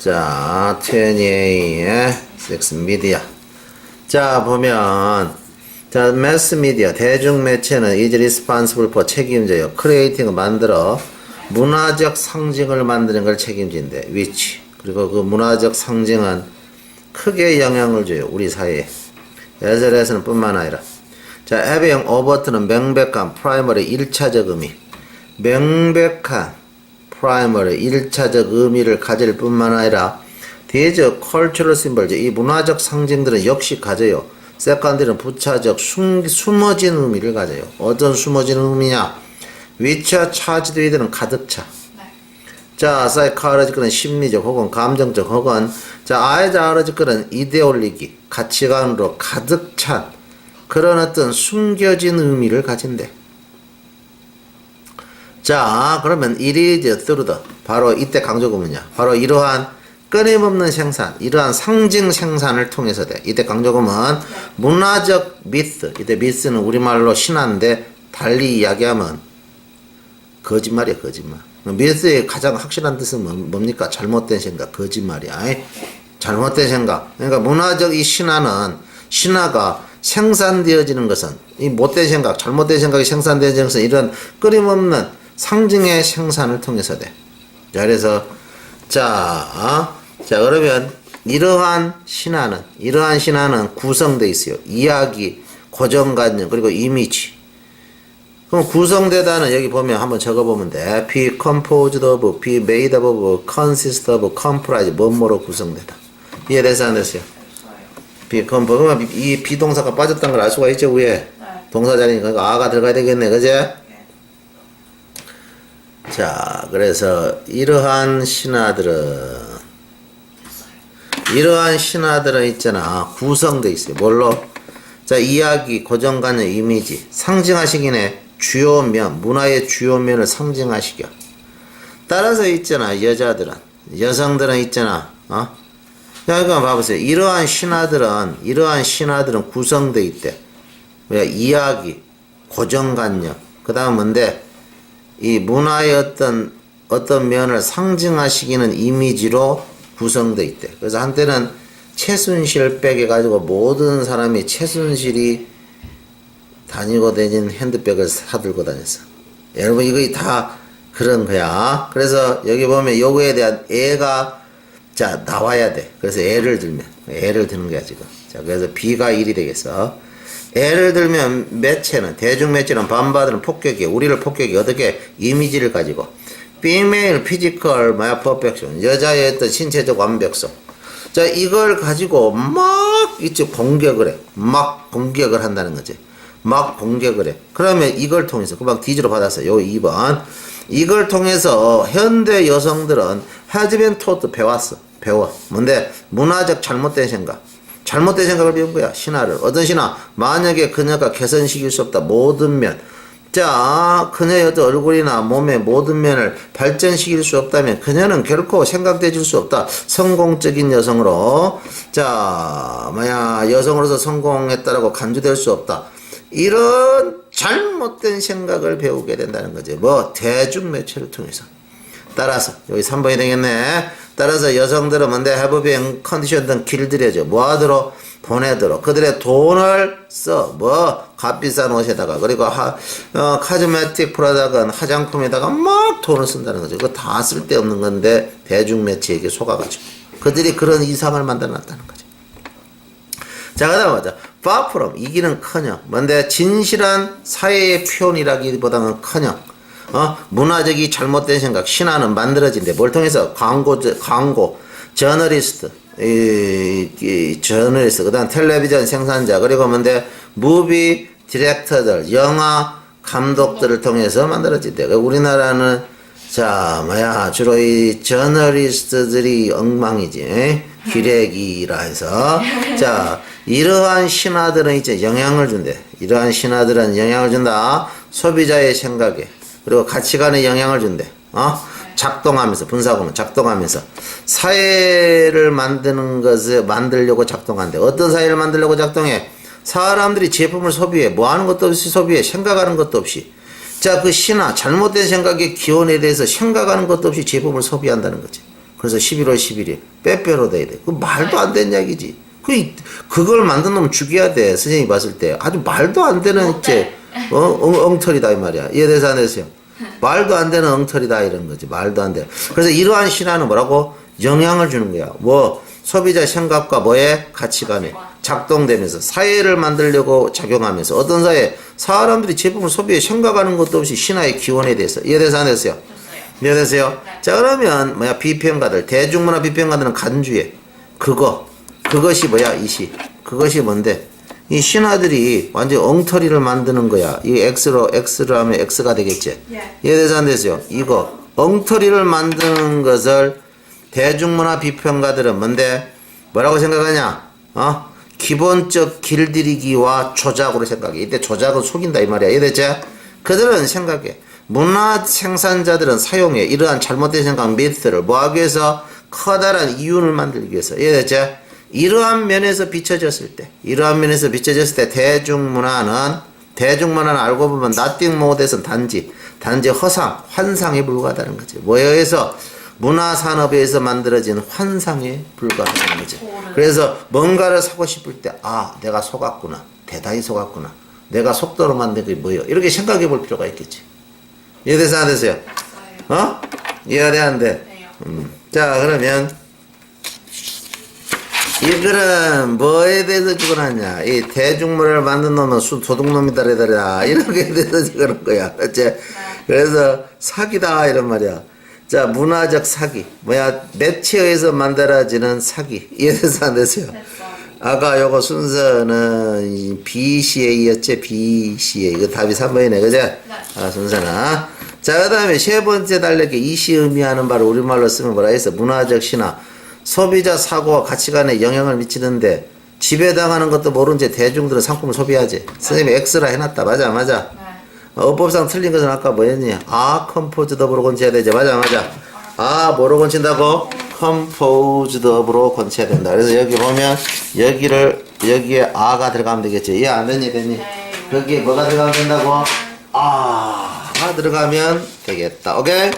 자, 28의 6 미디어. 자, 보면 자, 매스 미디어 대중 매체는 is responsible for 책임져요. 크리에이팅을 만들어 문화적 상징을 만드는 걸 책임진대. which 그리고 그 문화적 상징은 크게 영향을 줘요. 우리 사회에. 예절에서는 뿐만 아니라 자, having overt는 명백한 프라이머리 1차적 의미. 명백한 프라이머리 1차적 의미를 가질 뿐만 아니라 대저 컬처럴 심벌 이 문화적 상징들은 역시 가져요. 세컨드는 부차적 숨, 숨어진 의미를 가져요. 어떤 숨어진 의미냐? 위쳐 차지드 위드는 가득 차. 자, 사이카르지크는 심리적 혹은 감정적 혹은 자, 아이자르지크는 이데올리기, 가치관으로 가득 찬 그런 어떤 숨겨진 의미를 가진대. 자, 그러면 이리즈 through 바로 이때 강조구문이야. 바로 이러한 끊임없는 생산, 이러한 상징 생산을 통해서 돼. 이때 강조구문 문화적 미스. 이때 미스는 우리말로 신화인데 달리 이야기하면 거짓말이야, 거짓말. 미스의 가장 확실한 뜻은 뭐- 뭡니까? 잘못된 생각, 거짓말이야. 잘못된 생각. 그러니까 문화적 이 신화는 신화가 생산되어지는 것은 이 못된 생각, 잘못된 생각이 생산되어지는 것은 이런 끊임없는 상징의 생산을 통해서 돼. 자, 그래서 자, 어? 자 그러면 이러한 신화는 이러한 신화는 구성돼 있어요. 이야기, 고정관념 그리고 이미지. 그럼 구성되다는 여기 보면 한번 적어보면 돼. be composed of, be made of, consist of, comprise 뭐뭐로 구성되다. 이해돼서 안 됐어요? be composed 그러면 이 비동사가 빠졌다는 걸 알 수가 있죠 위에 동사 자리니까 아가 들어가야 되겠네, 그제? 자, 그래서 이러한 신화들은 이러한 신화들은 있잖아 구성돼 있어요. 뭘로? 자 이야기, 고정관념, 이미지 상징하시기에 주요 면, 문화의 주요 면을 상징하시겨. 따라서 있잖아 여자들은 여성들은 있잖아 어? 자 이거 봐보세요. 이러한 신화들은 이러한 신화들은 구성돼 있대. 왜 이야기, 고정관념, 그 다음 뭔데 이 문화의 어떤 어떤 면을 상징하시기는 이미지로 구성돼 있대. 그래서 한때는 최순실 백에 가지고 모든 사람이 최순실이 다니고 다니는 핸드백을 사들고 다녔어. 여러분 이거 다 그런 거야. 그래서 여기 보면 요거에 대한 애가 자 나와야 돼. 그래서 애를 들면 애를 드는 거야 지금. 자 그래서 B가 1이 되겠어. 예를 들면 매체는 대중 매체는 반받는 폭격이 우리를 폭격이 어떻게 이미지를 가지고. female physical 뭐야 perfection 여자의 어떤 신체적 완벽성. 자 이걸 가지고 막 이제 공격을 해 막 공격을 한다는 거지. 막 공격을 해. 그러면 이걸 통해서 금방 D지로 받았어요. 요 2번. 이걸 통해서 현대 여성들은 been taught 배웠어. 배워. 뭔데? 문화적 잘못된 생각 잘못된 생각을 배운 거야 신화를 어떤 신화 만약에 그녀가 개선시킬 수 없다 모든 면 자, 그녀의 어떤 얼굴이나 몸의 모든 면을 발전시킬 수 없다면 그녀는 결코 생각되질 수 없다. 성공적인 여성으로. 자, 뭐야, 여성으로서 성공했다라고 간주될 수 없다. 이런 잘못된 생각을 배우게 된다는 거지. 뭐, 대중매체를 통해서. 따라서, 여기 3번이 되겠네. 따라서 여성들은 뭔데, 해부비행 컨디션 등 길들여져. 뭐하도록? 보내도록 그들의 돈을 써 뭐 값비싼 옷에다가 그리고 하, 어, 카즈메틱 프로덕은 화장품에다가 막 돈을 쓴다는 거죠. 그거 다 쓸데없는 건데 대중 매체에게 속아가지고 그들이 그런 이상을 만들어놨다는 거죠. 자 그다음 보자. far from 이기는 커녕 뭔데 진실한 사회의 표현이라기보다는 커녕 어? 문화적이 잘못된 생각 신화는 만들어진대. 뭘 통해서? 광고 광고. 저널리스트. 이, 이 저널리스트. 그다음 텔레비전 생산자. 그리고 뭔데 무비 디렉터들 영화 감독들을 통해서 만들어진대. 그 우리나라는 자 뭐야 주로 이 저널리스트들이 엉망이지. 에? 기레기라 해서. 자 이러한 신화들은 이제 영향을 준대. 이러한 신화들은 영향을 준다. 소비자의 생각에 그리고 가치관에 영향을 준대 어 작동하면서 분사구문 작동하면서 사회를 만드는 것을 만들려고 작동한대. 어떤 사회를 만들려고 작동해? 사람들이 제품을 소비해. 뭐 하는 것도 없이 소비해. 생각하는 것도 없이. 자, 그 신화, 잘못된 생각의 기원에 대해서 생각하는 것도 없이 제품을 소비한다는 거지. 그래서 11월 11일 빼빼로 돼야 돼. 그 말도 안 되는 이야기지. 그 이- 그걸 만든 놈 죽여야 돼. 선생님이 봤을 때 아주 말도 안 되는 이제 어, 엉, 엉터리다 이 말이야. 안 돼서요? 말도 안 되는 엉터리다 이런 거지. 말도 안 돼. 그래서 이러한 신화는 뭐라고 영향을 주는 거야. 뭐 소비자 생각과 뭐에 가치관에 작동되면서 사회를 만들려고 작용하면서 어떤 사회 사람들이 제품을 소비에 생각하는 것도 없이 신화의 기원에 대해서 이해돼서 안 됐어요? 이해되세요? 자 그러면 뭐야 비평가들 대중문화 비평가들은 간주해 그거 그것이 뭐야 이시 그것이 뭔데 이 신화들이 완전 엉터리를 만드는 거야. 이 x로 x로 하면 x가 되겠지? 예. 이해돼서 안 됐어요? 이거 엉터리를 만드는 것을 대중문화 비평가들은 뭔데? 뭐라고 생각하냐? 어? 기본적 길들이기와 조작으로 생각해. 이때 조작은 속인다 이 말이야. 이해됐지? 그들은 생각해. 문화 생산자들은 사용해. 이러한 잘못된 생각 미스를 뭐하기 위해서 커다란 이윤을 만들기 위해서. 이해됐지 이러한 면에서 비춰졌을 때 이러한 면에서 비춰졌을 때 대중문화는 대중문화는 알고 보면 나띵 모드에서는 단지 단지 허상 환상에 불과하다는 거지 뭐에 의해서 문화 산업에 의해서 만들어진 환상에 불과하다는 거지 그래서 뭔가를 사고 싶을 때 아 내가 속았구나 대단히 속았구나 내가 속도로 만든 게 뭐예요 이렇게 생각해 볼 필요가 있겠지 이해돼서 안 되세요? 어? 이해가 돼안 돼? 네요. 음. 자 그러면 이 글은 뭐에 대해서 적어놨냐? 이 대중문화를 만든 놈은 수 도둑놈이다래다라. 이렇게 대해서 적어놓은 거야. 그치? 그래서 사기다 이런 말이야. 자 문화적 사기. 뭐야? 매체에 의해서 만들어지는 사기. 이해돼서 안 되세요? 아까 요거 순서는 이 BCA였지? BCA 이거 답이 3번이네. 그죠? 아 순서는 자 그 다음에 세 번째 달력에 이시 의미하는 바를 우리말로 쓰면 뭐라 했어? 문화적 신화 소비자 사고와 가치관에 영향을 미치는데 지배당하는 것도 모른 채 대중들은 상품을 소비하지 선생님이 X라 해놨다 맞아 맞아 네. 어, 어법상 틀린 것은 아까 뭐였니? 아, 컴포즈드 업으로 건쳐야 되지. 맞아, 맞아. 아, 뭐로 건친다고? 컴포즈드 업으로 건쳐야 된다. 그래서 여기 보면, 여기를, 여기에 아가 들어가면 되겠지. 이해 안 되니, 되니? 네. 여기에 뭐가 들어가면 된다고? 아, 가 들어가면 되겠다. 오케이?